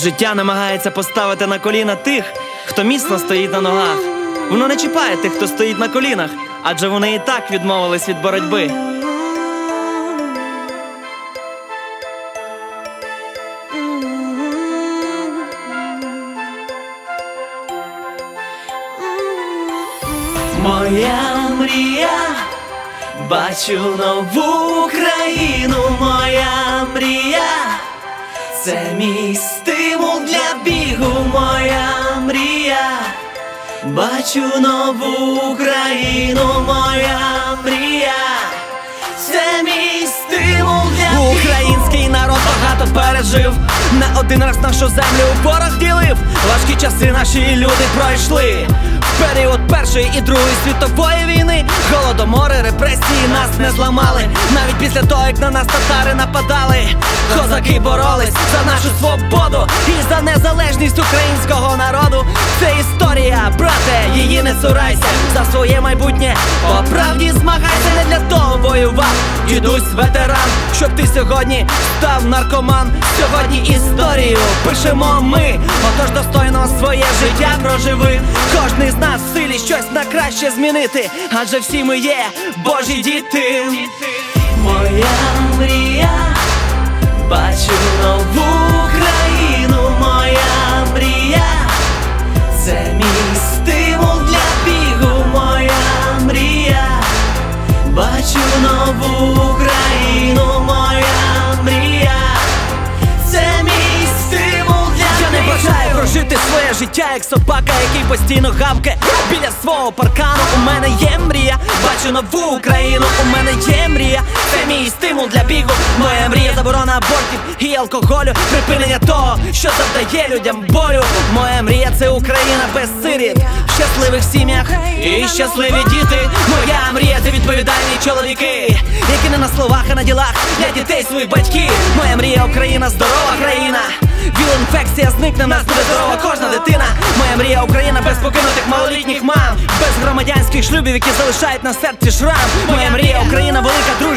Життя намагається поставити на коліна тих, хто міцно стоїть на ногах. Воно не чіпає тих, хто стоїть на колінах, адже вони і так відмовились від боротьби. Моя мрія, бачу нову країну, моя мрія, це мій стимул для бігу, моя мрія, бачу нову Україну, моя мрія, це мій стимул для бігу. Багато пережив, не один раз нашу землю у порох ділив. Важкі часи наші люди пройшли. В період Першої і Другої світової війни Голодомори, репресії нас не зламали Навіть після того, як на нас татари нападали Козаки боролись за нашу свободу І за незалежність українського народу не цурайся За своє майбутнє. По правді змагайся Не для того воював. Дідусь ветеран Щоб ти сьогодні став наркоман. Сьогодні історію пишемо ми. Отож достойно своє життя проживи. Кожний з нас в силі щось на краще змінити, адже всі ми є Божі діти. Моя мрія, бачу нову життя, як собака, який постійно гавке біля свого паркану. У мене є мрія, бачу нову Україну. У мене є мрія, це мій стимул для бігу. Моя мрія, заборона абортів і алкоголю, припинення того, що завдає людям болю. Моя мрія це Україна без сиріт, в щасливих сім'ях і щасливі діти. Моя мрія це відповідальні чоловіки, які не на словах, а на ділах для дітей своїх батьків. Моя мрія Україна, здорова країна. Віл-інфекція зникне, нас буде здорова кожна дитина. Моя мрія Україна без покинутих малолітніх мам, без громадянських шлюбів, які залишають на серці шрам. Моя мрія Україна, велика дружня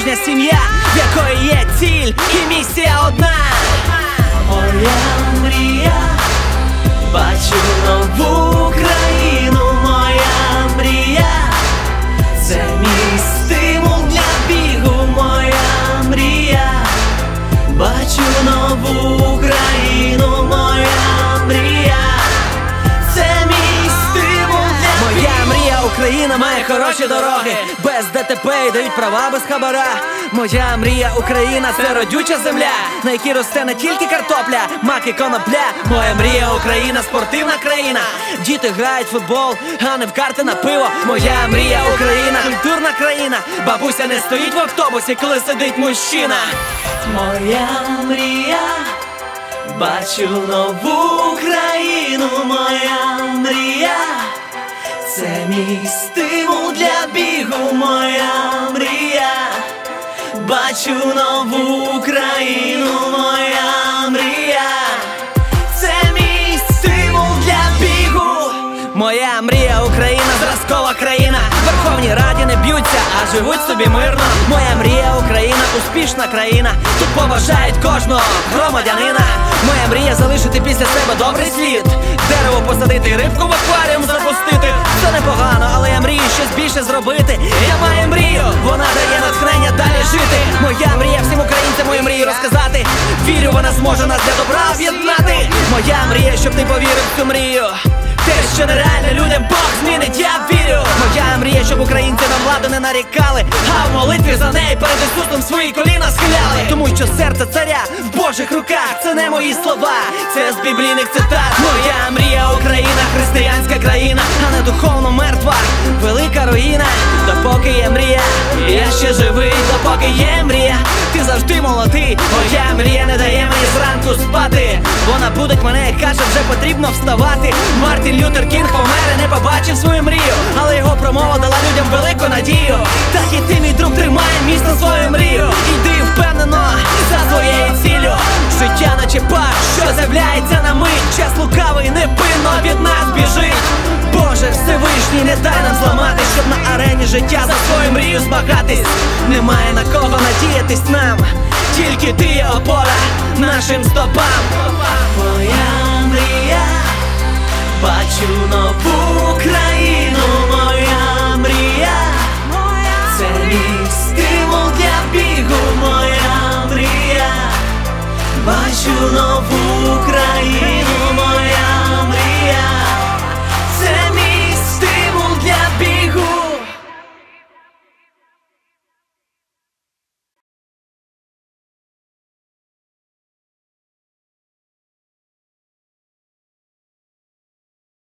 хороші дороги, без ДТП і дають права без хабара. Моя мрія Україна це родюча земля, на якій росте не тільки картопля, мак і конопля. Моя мрія Україна, спортивна країна. Діти грають в футбол, а не в карти на пиво. Моя мрія Україна, культурна країна. Бабуся не стоїть в автобусі, коли сидить мужчина. Моя мрія, бачу нову країну, моя мрія, це мій стимул бачу нову країну, моя мрія, це мій стимул для бігу. Моя мрія Україна, зразкова країна. В Верховній Раді не б'ються, а живуть собі мирно. Моя мрія Україна, успішна країна. Тут поважають кожного громадянина. Моя мрія залишити після себе добрий слід. Дерево посадити, рибку в акваріум запустити. Це непогано, але я мрію щось більше зробити. Я маю мрію, вона дає жити. Моя мрія всім українцям мою мрію розказати. Вірю, вона зможе нас для добра об'єднати. Моя мрія, щоб ти повірив в цю мрію. Те, що нереально людям Бог змінить, я вірю. Моя мрія, щоб українці на владу не нарікали, а в молитві за неї перед Ісусом свої коліна схиляли. Тому що серце царя в Божих руках, це не мої слова, це з біблійних цитат. Моя мрія Україна, християнська країна, а не духовно мертва, велика руїна. Завжди молодий. Моя мрія не дає мені зранку спати. Вона будить мене каже, вже потрібно вставати. Мартін Лютер Кінг помер і не побачив свою мрію, але його промова дала людям велику надію. Так і ти, мій друг, тримає місто свою мрію. Іди життя за свою мрію збагатись, немає на кого надіятись нам, тільки ти є опора нашим стопам. Твоя мрія, бачу нову країну, моя мрія, це мій стимул для бігу, моя мрія, бачу нову.